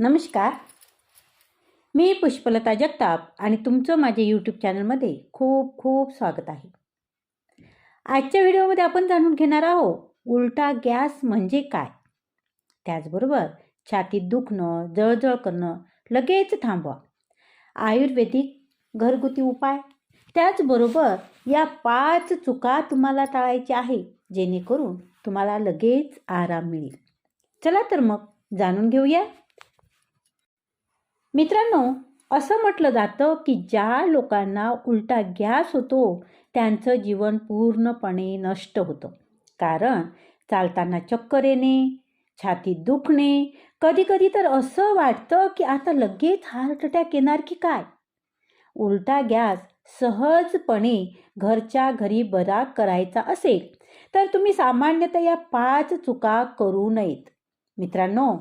नमस्कार. मी पुष्पलता जगताप आणि तुमचं माझ्या यूट्यूब चॅनलमध्ये खूप खूप स्वागत आहे. आजच्या व्हिडिओमध्ये आपण जाणून घेणार आहोत उलटा गॅस म्हणजे काय? त्याचबरोबर छातीत दुखणं जळजळ करणं लगेच थांबवा. आयुर्वेदिक घरगुती उपाय. त्याचबरोबर या पाच चुका तुम्हाला टाळायच्या आहे जेणेकरून तुम्हाला लगेच आराम मिळेल. चला तर मग जाणून घेऊया. मित्रांनो असं म्हटलं जातं की ज्या लोकांना उलटा गॅस होतो त्यांचं जीवन पूर्णपणे नष्ट होतं. कारण चालताना चक्कर येणे छातीत दुखणे कधीकधी तर असं वाटतं की आता लगेच हार्ट अटॅक येणार की काय? उलटा गॅस सहजपणे घरच्या घरी बरा करायचा असेल तर तुम्ही सामान्यतः या पाच चुका करू नयेत. मित्रांनो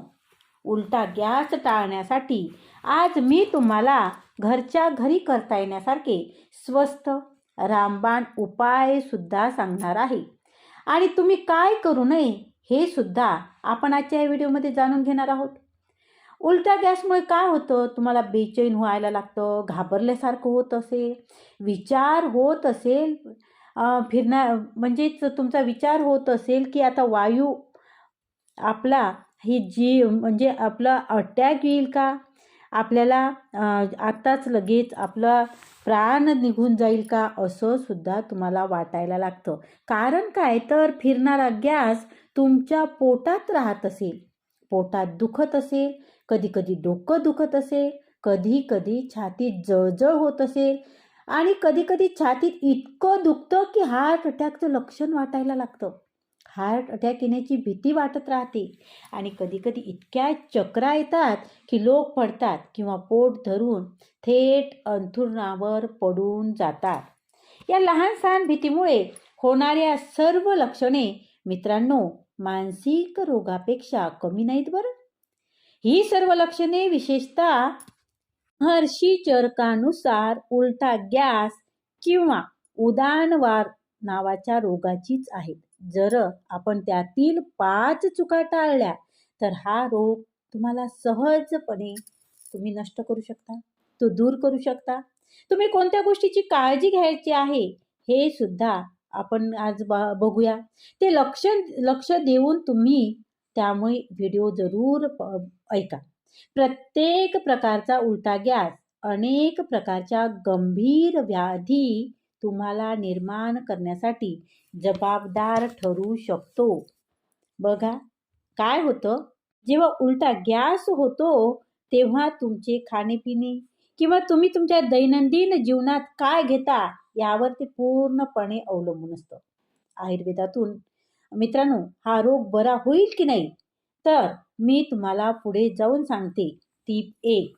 उलटा गॅस टाळण्यासाठी आज मी तुम्हाला घरच्या घरी करता येण्यासारखे स्वस्त रामबाण उपायसुद्धा सांगणार आहे. आणि तुम्ही काय करू नये हे सुद्धा आपण आजच्या या व्हिडिओमध्ये जाणून घेणार आहोत. उलटा गॅसमुळे काय होतं? तुम्हाला बेचैन व्हायला लागतं घाबरल्यासारखं होत असेल विचार होत असेल फिरण्या म्हणजेच तुमचा विचार होत असेल की आता वायू आपला ही जी म्हणजे आपला अटॅक येईल का? आपल्याला आत्ताच लगेच आपला प्राण निघून जाईल का? असं सुद्धा तुम्हाला वाटायला लागतं. कारण काय? तर फिरणारा गॅस तुमच्या पोटात राहत असेल. पोटात दुखत असेल कधी कधी डोकं दुखत असेल कधी कधी छातीत जळजळ होत असेल आणि कधी कधी छातीत इतकं दुखतं की हार्ट अटॅकचं लक्षण वाटायला लागतं. हार्ट अटॅक येण्याची भीती वाटत राहते. आणि कधीकधी इतक्या चक्रा येतात की लोक पडतात किंवा पोट धरून थेट अंथरुणावर पडून जातात. या लहान सहान भीतीमुळे होणाऱ्या सर्व लक्षणे मित्रांनो मानसिक रोगापेक्षा कमी नाहीत बरं. ही सर्व लक्षणे विशेषतः हर्षी चरकानुसार उलटा गॅस किंवा उदानवार नावाच्या रोगाचीच आहेत. जर आपण त्यातील पाच चुका टाळल्या तर हा रोग तुम्हाला सहजपणे तुम्ही नष्ट करू शकता. तो दूर करू शकता. तुम्ही कोणत्या गोष्टीची काळजी घ्यायची आहे हे सुद्धा आपण आज बघूया. ते लक्ष लक्ष देऊन तुम्ही त्यामुळे व्हिडिओ जरूर ऐका. प्रत्येक प्रकारचा उलटा गॅस अनेक प्रकारच्या गंभीर व्याधी तुम्हाला निर्माण करण्यासाठी जबाबदार ठरू शकतो. बघा काय होतं? जेव्हा उलटा गॅस होतो तेव्हा तुमचे खाणेपिणे किंवा तुम्ही तुमच्या दैनंदिन जीवनात काय घेता यावर ते पूर्णपणे अवलंबून असतं. आयुर्वेदातून मित्रांनो हा रोग बरा होईल की नाही? तर मी तुम्हाला पुढे जाऊन सांगते. ती एक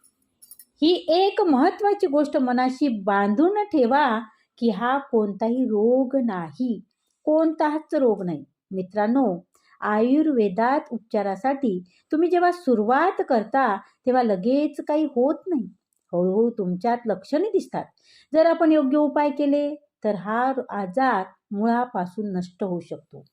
ही एक महत्त्वाची गोष्ट मनाशी बांधून ठेवा की हा कोणताही रोग नाही कोणताच रोग नाही. मित्रांनो आयुर्वेदात उपचारासाठी तुम्ही जेव्हा सुरुवात करता तेव्हा लगेच काही होत नाही. हळूहळू तुमच्यात लक्षणे दिसतात. जर आपण योग्य उपाय केले तर हा आजार मुळापासून नष्ट होऊ शकतो.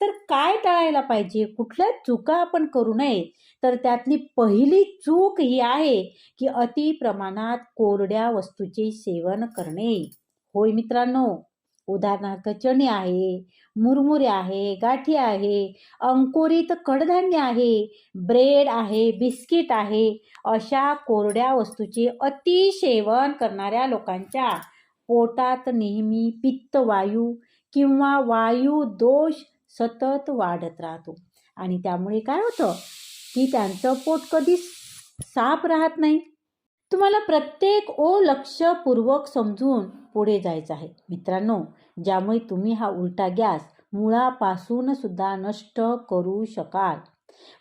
तर काय टाळायला पाहिजे? कुठल्या चुका आपण करू नये? तर त्यातली पहिली चूक ही आहे की अति प्रमाणात कोरड्या वस्तूचे सेवन करणे. होय मित्रांनो उदाहरणार्थ चणे आहे मुरमुरे आहे गाठी आहे अंकुरित कडधान्य आहे ब्रेड आहे बिस्किट आहे अशा कोरड्या वस्तूचे अतिसेवन करणाऱ्या लोकांच्या पोटात नेहमी पित्त वायू किंवा वायू दोष सतत वाढत राहतो. आणि त्यामुळे काय होतं? की त्यांचं पोट कधीच साफ राहत नाही. तुम्हाला प्रत्येक ओ लक्षपूर्वक समजून पुढे जायचं आहे. मित्रांनो ज्यामुळे तुम्ही हा उलटा गॅस मुळापासून सुद्धा नष्ट करू शकाल.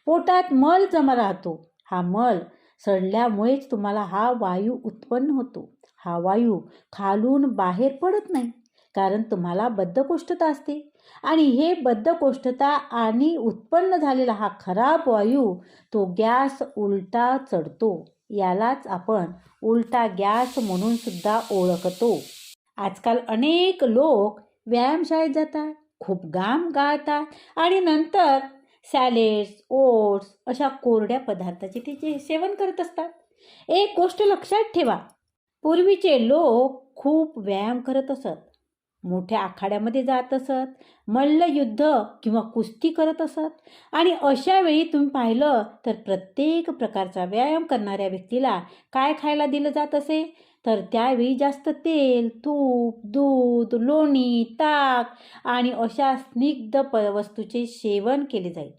पोटात मल जमा राहतो. हा मल सडल्यामुळेच तुम्हाला हा वायू उत्पन्न होतो. हा वायू खालून बाहेर पडत नाही कारण तुम्हाला बद्धकोष्ठता असते. आणि हे बद्धकोष्ठता आणि उत्पन्न झालेला हा खराब वायू तो गॅस उलटा चढतो. यालाच आपण उलटा गॅस म्हणून सुद्धा ओळखतो. आजकाल अनेक लोक व्यायामशाळेत जातात खूप गाम गाळतात आणि नंतर सॅलेड्स ओट्स अशा कोरड्या पदार्थाचे ते जे सेवन करत असतात. एक गोष्ट लक्षात ठेवा पूर्वीचे लोक खूप व्यायाम करत असत. मोठ्या आखाड्यामध्ये जात असत मल्लयुद्ध किंवा कुस्ती करत असत. आणि अशा वेळी तुम्ही पाहिलं तर प्रत्येक प्रकारचा व्यायाम करणाऱ्या व्यक्तीला काय खायला दिलं जात असे? तर त्यावेळी जास्त तेल तूप दूध लोणी ताक आणि अशा स्निग्ध प वस्तूचे सेवन केले जाईल.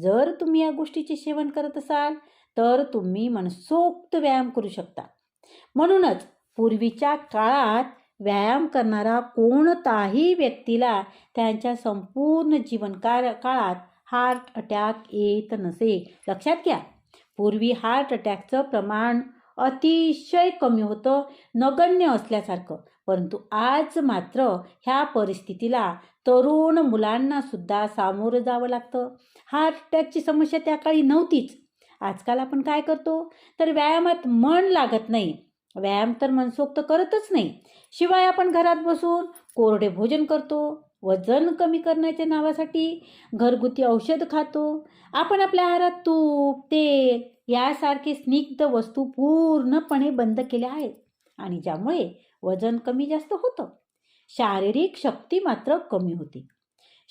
जर तुम्ही या गोष्टीचे सेवन करत असाल तर तुम्ही मनसोक्त व्यायाम करू शकता. म्हणूनच पूर्वीच्या काळात व्यायाम करणारा कोणताही व्यक्तीला त्यांच्या संपूर्ण जीवन काळात हार्ट अटॅक येत नसे. लक्षात घ्या पूर्वी हार्ट अटॅकचं प्रमाण अतिशय कमी होतं नगण्य असल्यासारखं. परंतु आज मात्र ह्या परिस्थितीला तरुण मुलांना सुद्धा सामोरं जावं लागतं. हार्ट अटॅकची समस्या त्या काळी नव्हतीच. आजकाल आपण काय करतो? तर व्यायामात मन लागत नाही. व्यायाम तर मनसोक्त करतच नाही. शिवाय आपण घरात बसून कोरडे भोजन करतो वजन कमी करण्याच्या नावासाठी घरगुती औषध खातो. आपण आपल्या आहारात तूप तेल यासारखे स्निग्ध वस्तू पूर्णपणे बंद केल्या आहेत आणि ज्यामुळे वजन कमी जास्त होतं. शारीरिक शक्ती मात्र कमी होते.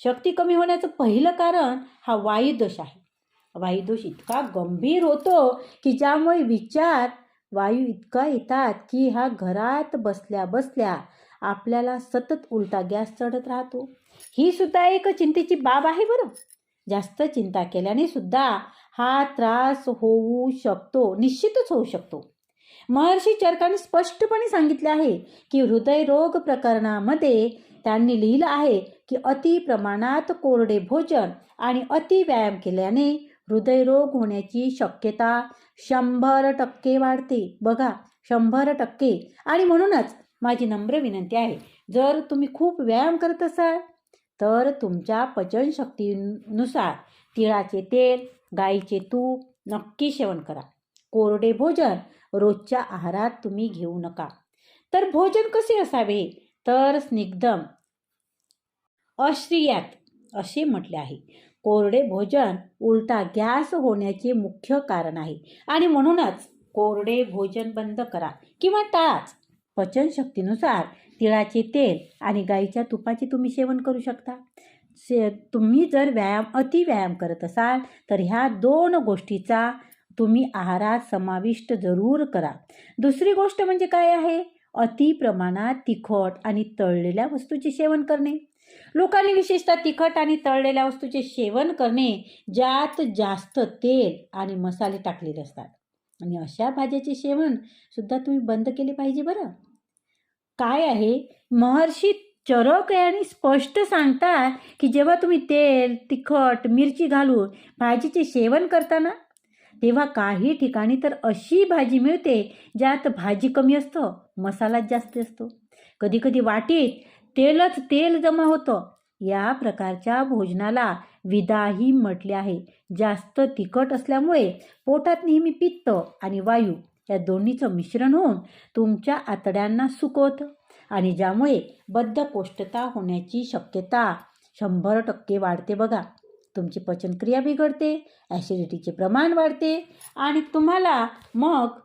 शक्ती कमी होण्याचं पहिलं कारण हा वायुदोष आहे. वायुदोष इतका गंभीर होतो की ज्यामुळे विचार वायू इतका येतात की हा घरात बसल्या बसल्या आपल्याला सतत उलटा गॅस चढत राहतो. ही सुद्धा एक चिंतेची बाब आहे बरं. जास्त चिंता केल्याने सुद्धा हा त्रास होऊ शकतो निश्चितच होऊ शकतो. महर्षी चरकाने स्पष्टपणे सांगितले आहे की हृदयरोग प्रकरणामध्ये त्यांनी लिहिलं आहे की अति प्रमाणात कोरडे भोजन आणि अति व्यायाम केल्याने हृदयरोग होण्याची शक्यता शंभर टक्के वाढते. बघा शंभर टक्के. आणि म्हणूनच माझी नम्र विनंती आहे जर तुम्ही खूप व्यायाम करत असाल तर तुमच्या पचनशक्तीनुसार तिळाचे तेल गाईचे तूप नक्की सेवन करा. कोरडे भोजन रोजच्या आहारात तुम्ही घेऊ नका. तर भोजन कसे असावे? तर स्निग्धम अश्रियात असे म्हटले आहे. कोरडे भोजन उलटा गॅस होण्याचे मुख्य कारण आहे. आणि म्हणूनच कोरडे भोजन बंद करा किंवा टाळाच पचनशक्तीनुसार तिळाचे तेल आणि गाईच्या तुपाचे तुम्ही सेवन करू शकता. से तुम्ही जर व्यायाम अति व्यायाम करत असाल तर ह्या दोन गोष्टीचा तुम्ही आहारात समाविष्ट जरूर करा. दुसरी गोष्ट म्हणजे काय आहे? अति प्रमाणात तिखट आणि तळलेल्या वस्तूचे सेवन करणे. लोकांनी विशेषतः तिखट आणि तळलेल्या वस्तूचे सेवन करणे ज्यात जास्त तेल आणि मसाले टाकलेले असतात. आणि अशा भाज्याचे सेवन सुद्धा तुम्ही बंद केले पाहिजे बरं. काय आहे? महर्षी चरक यांनी स्पष्ट सांगतात की जेव्हा तुम्ही तेल तिखट मिरची घालून भाजीचे सेवन करताना तेव्हा काही ठिकाणी तर अशी भाजी मिळते ज्यात भाजी कमी असतं मसालाच जास्त असतो. कधीकधी वाटीत तेलच तेल जमा होतं. या प्रकारच्या भोजनाला विदाही म्हटले आहे. जास्त तिखट असल्यामुळे पोटात नेहमी पित्त आणि वायू या दोन्हीचं मिश्रण होऊन तुमच्या आतड्यांना सुकवतं आणि ज्यामुळे बद्धकोष्ठता होण्याची शक्यता शंभर टक्के वाढते बघा. तुमची पचनक्रिया बिघडते ॲसिडिटीचे प्रमाण वाढते आणि तुम्हाला मग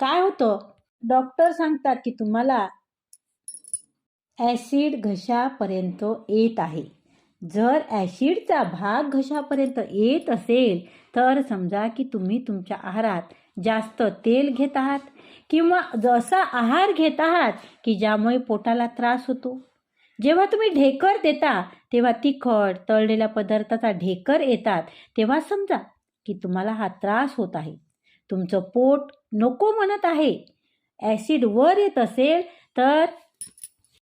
काय होतं? डॉक्टर सांगतात की तुम्हाला ॲसिड घशापर्यंत येत आहे. जर ॲसिडचा भाग घशापर्यंत येत असेल तर समजा की तुम्ही तुमच्या आहारात जास्त तेल घेत आहात किंवा जसा आहार घेत आहात की ज्यामुळे पोटाला त्रास होतो. जेव्हा तुम्ही ढेकर देता तेव्हा तिखट तळलेल्या पदार्थाचा ढेकर येतात तेव्हा समजा की तुम्हाला हा त्रास होत आहे. तुमचं पोट नको म्हणत आहे. ॲसिड वर येत असेल तर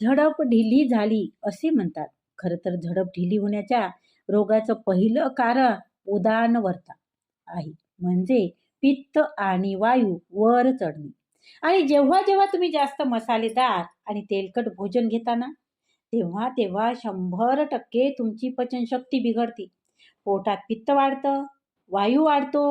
झडप ढिली झाली असे म्हणतात. खरं तर झडप ढिली होण्याच्या रोगाचं पहिलं कारण उदानवर्ता आहे. म्हणजे पित्त आणि वायू वर चढणे. आणि जेव्हा जेव्हा तुम्ही जास्त मसालेदार आणि तेलकट भोजन घेताना तेव्हा तेव्हा शंभर टक्के तुमची पचनशक्ती बिघडते. पोटात पित्त वाढतं वायू वाढतो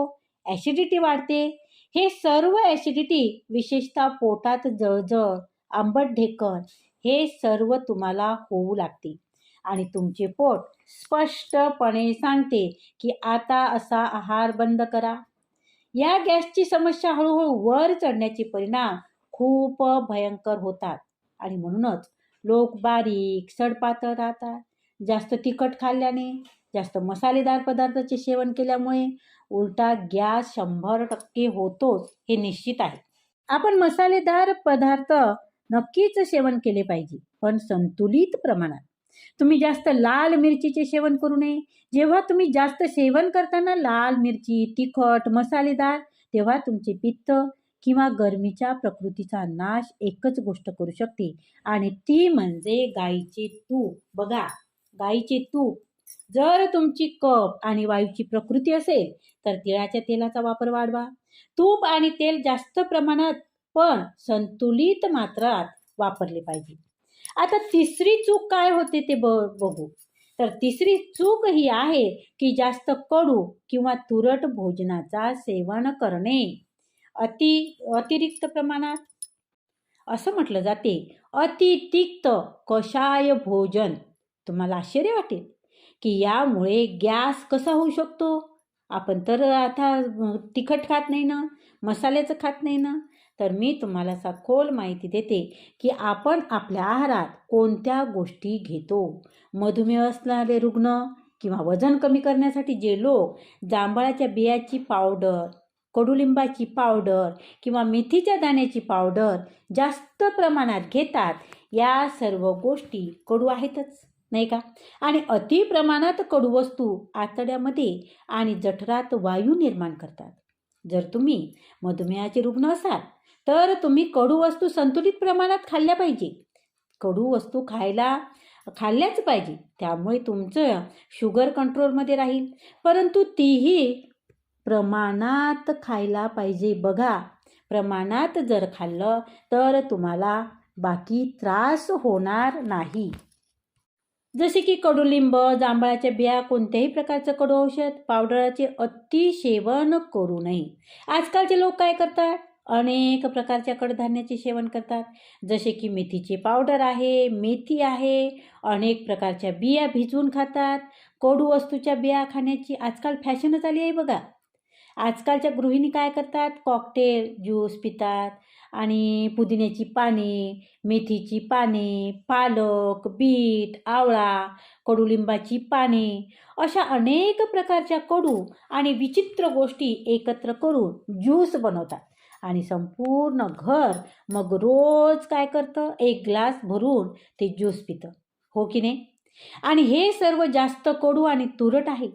ॲसिडिटी वाढते. हे सर्व ॲसिडिटी विशेषतः पोटात जळजळ आंबट ढेकर हे सर्व तुम्हाला होऊ लागते आणि तुमचे पोट स्पष्टपणे सांगते की आता असा आहार बंद करा. या गॅसची समस्या हळूहळू वर चढण्याचे परिणाम खूप भयंकर होतात. आणि म्हणूनच लोक बारीक सडपातळ राहतात. जास्त तिखट खाल्ल्याने जास्त मसालेदार पदार्थाचे सेवन केल्यामुळे उलटा गॅस शंभर टक्के होतोच हे निश्चित आहे. आपण मसालेदार पदार्थ नक्कीच सेवन केले पाहिजे पण संतुलित प्रमाणात. तुम्ही जास्त लाल मिरचीचे सेवन करू नये. जेव्हा तुम्ही जास्त सेवन करताना लाल मिरची तिखट मसालेदार तेव्हा तुमचे पित्त किंवा गरमीच्या प्रकृतीचा नाश एकच गोष्ट करू शकते. आणि ती म्हणजे गाईचे तूप. बघा गाईचे तूप. जर तुमची कप आणि वायूची प्रकृती असेल तर तिळाच्या तेलाचा वापर वाढवा. तूप आणि तेल जास्त प्रमाणात पण संतुलित मात्रात वापरले पाहिजे. आता तिसरी चूक काय होते ते ब बघू. तर तिसरी चूक ही आहे की जास्त कडू किंवा तुरट भोजनाचा सेवन करणे अति अतिरिक्त प्रमाणात. असं म्हटलं जाते. अतितिक्त कषाय भोजन. तुम्हाला आश्चर्य वाटेल की यामुळे गॅस कसा होऊ शकतो? आपण तर आता तिखट खात नाही ना? मसाल्याचं खात नाही ना? तर मी तुम्हाला सखोल माहिती देते की आपण आपल्या आहारात कोणत्या गोष्टी घेतो. मधुमेह असणारे रुग्ण किंवा वजन कमी करण्यासाठी जे लोक जांभळाच्या बियाची पावडर कडुलिंबाची पावडर किंवा मेथीच्या दाण्याची पावडर जास्त प्रमाणात घेतात या सर्व गोष्टी कडू आहेतच नाही का? आणि अति प्रमाणात कडू वस्तू आतड्यामध्ये आणि जठरात वायू निर्माण करतात. जर तुम्ही मधुमेहाचे रुग्ण असाल तर तुम्ही कडू वस्तू संतुलित प्रमाणात खाल्ल्या पाहिजे. कडू वस्तू खायला खाल्ल्याच पाहिजे. त्यामुळे तुमचं शुगर कंट्रोलमध्ये राहील. परंतु तीही प्रमाणात खायला पाहिजे. बघा प्रमाणात जर खाल्लं तर तुम्हाला बाकी त्रास होणार नाही. जसे की कडुलिंब जांभळाच्या बिया कोणत्याही प्रकारचं कडू औषध पावडरचे अति सेवन करू नये. आजकालचे लोक काय करतात? अनेक प्रकारच्या कडधान्याचे सेवन करतात. जसे की मेथीचे पावडर आहे मेथी आहे अनेक प्रकारच्या बिया भिजवून खातात. कडू वस्तूच्या बिया खाण्याची आजकाल फॅशनच आली आहे बघा. आजकालच्या गृहिणी काय करतात? कॉकटेल ज्यूस पितात आणि पुदिन्याची पाने मेथीची पाने पालक बीट आवळा कडुलिंबाची पाने अशा अनेक प्रकारच्या कडू आणि विचित्र गोष्टी एकत्र करून ज्यूस बनवतात. आणि संपूर्ण घर मग रोज काय करतं? एक ग्लास भरून ते ज्यूस पितं. हो की नाही? आणि हे सर्व जास्त कडू आणि तुरट आहे.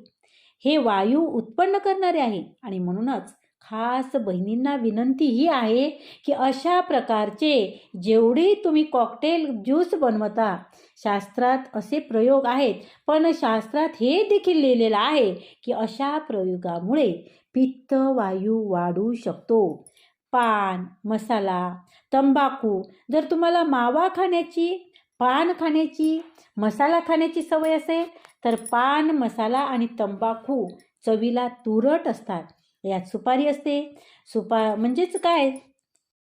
हे वायू उत्पन्न करणारे आहे. आणि म्हणूनच खास बहिणींना विनंती ही आहे की अशा प्रकारचे जेवढे तुम्ही कॉकटेल ज्यूस बनवता शास्त्रात असे प्रयोग आहेत. पण शास्त्रात हे देखील लिहिलेलं आहे की अशा प्रयोगामुळे पित्त वायू वाढू शकतो. पान मसाला तंबाखू. जर तुम्हाला मावा खाण्याची पान खाण्याची मसाला खाण्याची सवय असेल तर पान मसाला आणि तंबाखू चवीला तुरट असतात. यात सुपारी असते. सुपा म्हणजेच काय?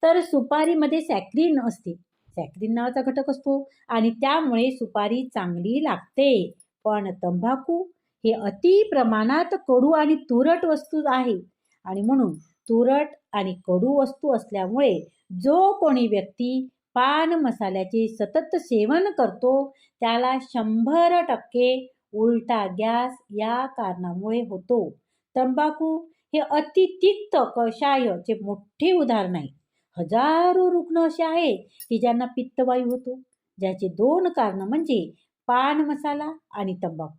तर सुपारीमध्ये सॅक्रिन असते. सॅक्रिन नावाचा घटक असतो आणि त्यामुळे सुपारी चांगली लागते. पण तंबाखू हे अति प्रमाणात कडू आणि तुरट वस्तू आहे. आणि म्हणून तुरट आणि कडू वस्तू असल्यामुळे जो कोणी व्यक्ती पान मसाल्याचे सतत सेवन करतो त्याला शंभर टक्के उलटा गॅस या कारणामुळे होतो. तंबाखू हे अतितिक्त कषायचे मोठे उदाहरण आहे. हजारो रुग्ण असे आहेत की ज्यांना पित्तवायू होतो ज्याचे दोन कारणं म्हणजे पान मसाला आणि तंबाखू.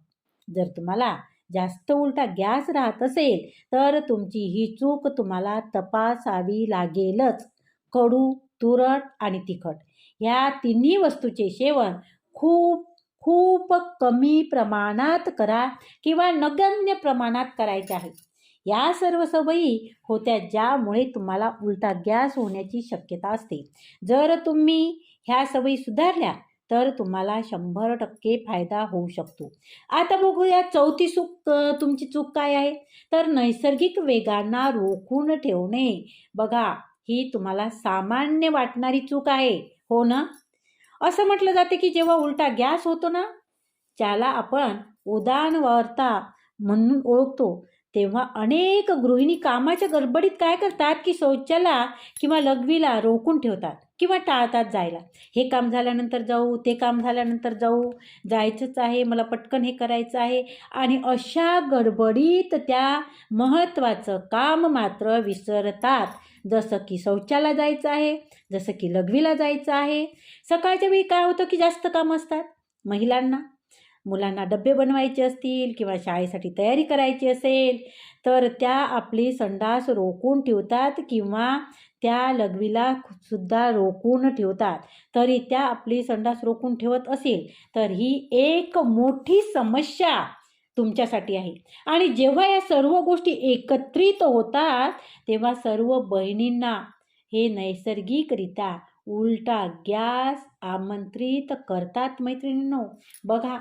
जर तुम्हाला जास्त उलटा गॅस राहत असेल तर तुमची ही चूक तुम्हाला तपासावी लागेलच. कडू तुरट आणि तिखट या तिन्ही वस्तूचे सेवन खूप खूप कमी प्रमाणात करा किंवा नगण्य प्रमाणात करायचे आहे. या सर्व सवयी होत्या ज्यामुळे तुम्हाला उलटा गॅस होण्याची शक्यता असते. जर तुम्ही ह्या सवयी सुधारल्या तर तुम्हाला शंभर टक्के फायदा होऊ शकतो. आता बघूया चौथी चूक तुमची चूक काय आहे? तर नैसर्गिक वेगांना रोखून ठेवणे. बघा ही तुम्हाला सामान्य वाटणारी चूक आहे. हो ना? असं म्हटलं जाते की जेव्हा उलटा गॅस होतो ना ज्याला आपण उदान वार्ता म्हणून ओळखतो तेव्हा अनेक गृहिणी कामाच्या गडबडीत काय करतात की शौचाला किंवा लघवीला रोखून ठेवतात किंवा टाळतात जायला. हे काम झाल्यानंतर जाऊ ते काम झाल्यानंतर जाऊ जायचंच आहे मला पटकन हे करायचं आहे. आणि अशा गडबडीत त्या महत्त्वाचं काम मात्र विसरतात. जसं की शौचाला जायचं आहे जसं की लघवीला जायचं आहे. सकाळच्या वेळी काय होतं की जास्त काम असतात? महिलांना. मुलांना डबे बनवायचे असतील किंवा शाळेसाठी तयारी करायची असेल तर त्या आपली संडास रोखून ठेवतात किंवा त्या लघवीला सुद्धा रोखून ठेवतात. तरी त्या आपली संडास रोखून ठेवत असेल तर ही एक मोठी समस्या तुमच्यासाठी आहे. आणि जेव्हा या सर्व गोष्टी एकत्रित होतात तेव्हा सर्व बहिणींना हे नैसर्गिकरित्या उलटा गॅस आमंत्रित करतात मैत्रिणींनो. बघा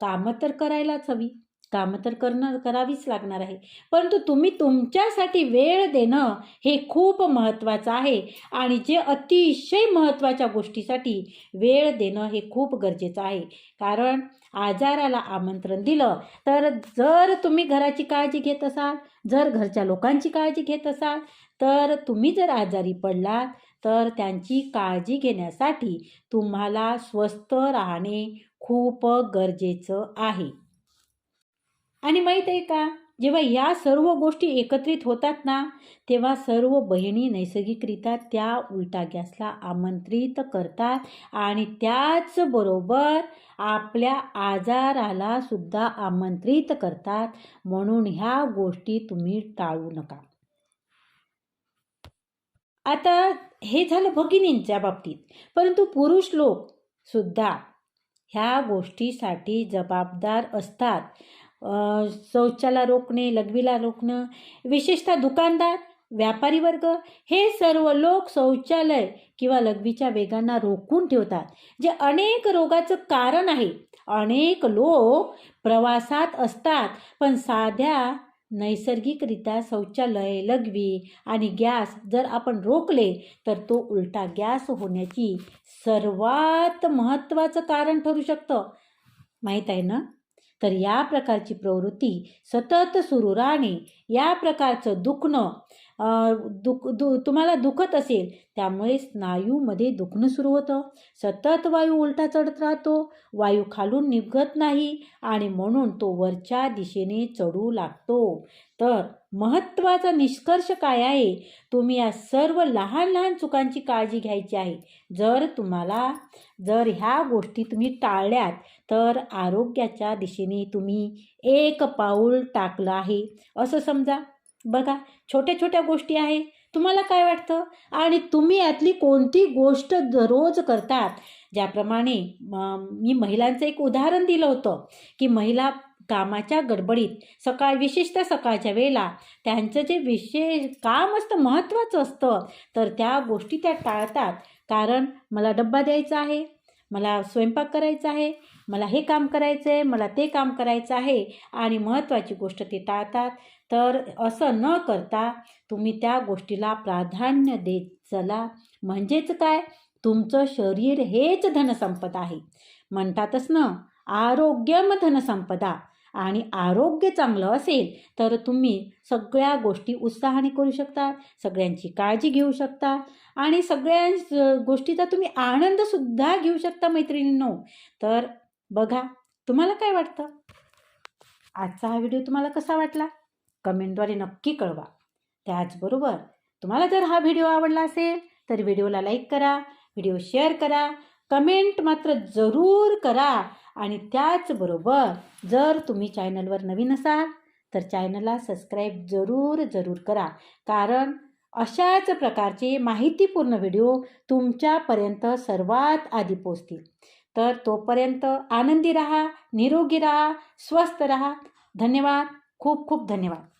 कामं तर करायलाच हवी. कामं तर करणं करावीच लागणार आहे. परंतु तुम्ही तुमच्यासाठी वेळ देणं हे खूप महत्त्वाचं आहे. आणि जे अतिशय महत्त्वाच्या गोष्टीसाठी वेळ देणं हे खूप गरजेचं आहे. कारण आजाराला आमंत्रण दिलं तर जर तुम्ही घराची काळजी घेत असाल जर घरच्या लोकांची काळजी घेत असाल तर तुम्ही जर आजारी पडलात तर त्यांची काळजी घेण्यासाठी तुम्हाला स्वस्थ राहणे खूप गरजेचं आहे. आणि माहीत आहे का? जेव्हा या सर्व गोष्टी एकत्रित होतात ना तेव्हा सर्व बहिणी नैसर्गिकरित्या त्या उलटा गॅसला आमंत्रित करतात आणि त्याचबरोबर आपल्या आजाराला सुद्धा आमंत्रित करतात. म्हणून ह्या गोष्टी तुम्ही टाळू नका. आता हे झालं भगिनींच्या बाबतीत. परंतु पुरुष लोक सुद्धा ह्या गोष्टीसाठी जबाबदार असतात. शौचाला रोखणे लघवीला रोखणं विशेषतः दुकानदार व्यापारी वर्ग हे सर्व लोक शौचालय किंवा लघवीच्या वेगांना रोखून ठेवतात जे अनेक रोगाचं कारण आहे. अनेक लोक प्रवासात असतात पण साध्या नैसर्गिकरित्या शौचालय लघवी आणि गॅस जर आपण रोखले तर तो उलटा गॅस होण्याची सर्वात महत्त्वाचं कारण ठरू शकतं. माहीत आहे ना? तर या प्रकारची प्रवृत्ती सतत सुरू राहणे या प्रकारचं दुखणं दुख दु तुम्हाला दुखत असेल त्यामुळे स्नायूमध्ये दुखणं सुरू होतं. सतत वायू उलटा चढत राहतो वायू खालून निघत नाही आणि म्हणून तो वरच्या दिशेने चढू लागतो. तर महत्त्वाचा निष्कर्ष काय आहे? तुम्ही या सर्व लहान लहान चुकांची काळजी घ्यायची आहे. जर तुम्हाला जर ह्या गोष्टी तुम्ही टाळल्यात तर आरोग्याच्या दिशेने तुम्ही एक पाऊल टाकलं आहे. असं समजा. बघा छोट्या छोट्या गोष्टी आहे. तुम्हाला काय वाटतं? आणि तुम्ही यातली कोणती गोष्ट दररोज करतात? ज्याप्रमाणे मी महिलांचं एक उदाहरण दिलं होतं की महिला कामाच्या गडबडीत सकाळ विशेषतः सकाळच्या वेळेला त्यांचं जे विशेष काम असतं महत्त्वाचं असतं तर त्या गोष्टी त्या टाळतात. कारण मला डब्बा द्यायचा आहे मला स्वयंपाक करायचा आहे मला हे काम करायचं आहे मला ते काम करायचं आहे आणि महत्त्वाची गोष्ट ते टाळतात. तर असं न करता तुम्ही त्या गोष्टीला प्राधान्य देत चला. म्हणजेच काय? तुमचं शरीर हेच धनसंपदा आहे. म्हणतातच ना आरोग्यम धनसंपदा. आणि आरोग्य चांगलं असेल तर तुम्ही सगळ्या गोष्टी उत्साहाने करू शकता सगळ्यांची काळजी घेऊ शकता. आणि सगळ्या गोष्टीचा तुम्ही आनंदसुद्धा घेऊ शकता मैत्रिणींनो. तर बघा तुम्हाला काय वाटतं? आजचा हा व्हिडिओ तुम्हाला कसा वाटला? कमेंटद्वारे नक्की कळवा. त्याचबरोबर तुम्हाला जर हा व्हिडिओ आवडला असेल तर व्हिडिओला लाईक करा व्हिडिओ शेअर करा कमेंट मात्र जरूर करा आणि त्याचबरोबर जर तुम्ही चॅनलवर नवीन असाल तर चॅनलला सबस्क्राईब जरूर जरूर करा. कारण अशाच प्रकारचे माहितीपूर्ण व्हिडिओ तुमच्यापर्यंत सर्वात आधी पोचतील तर तोपर्यंत आनंदी राहा निरोगी राहा स्वस्थ राहा. धन्यवाद. खूप खूप धन्यवाद.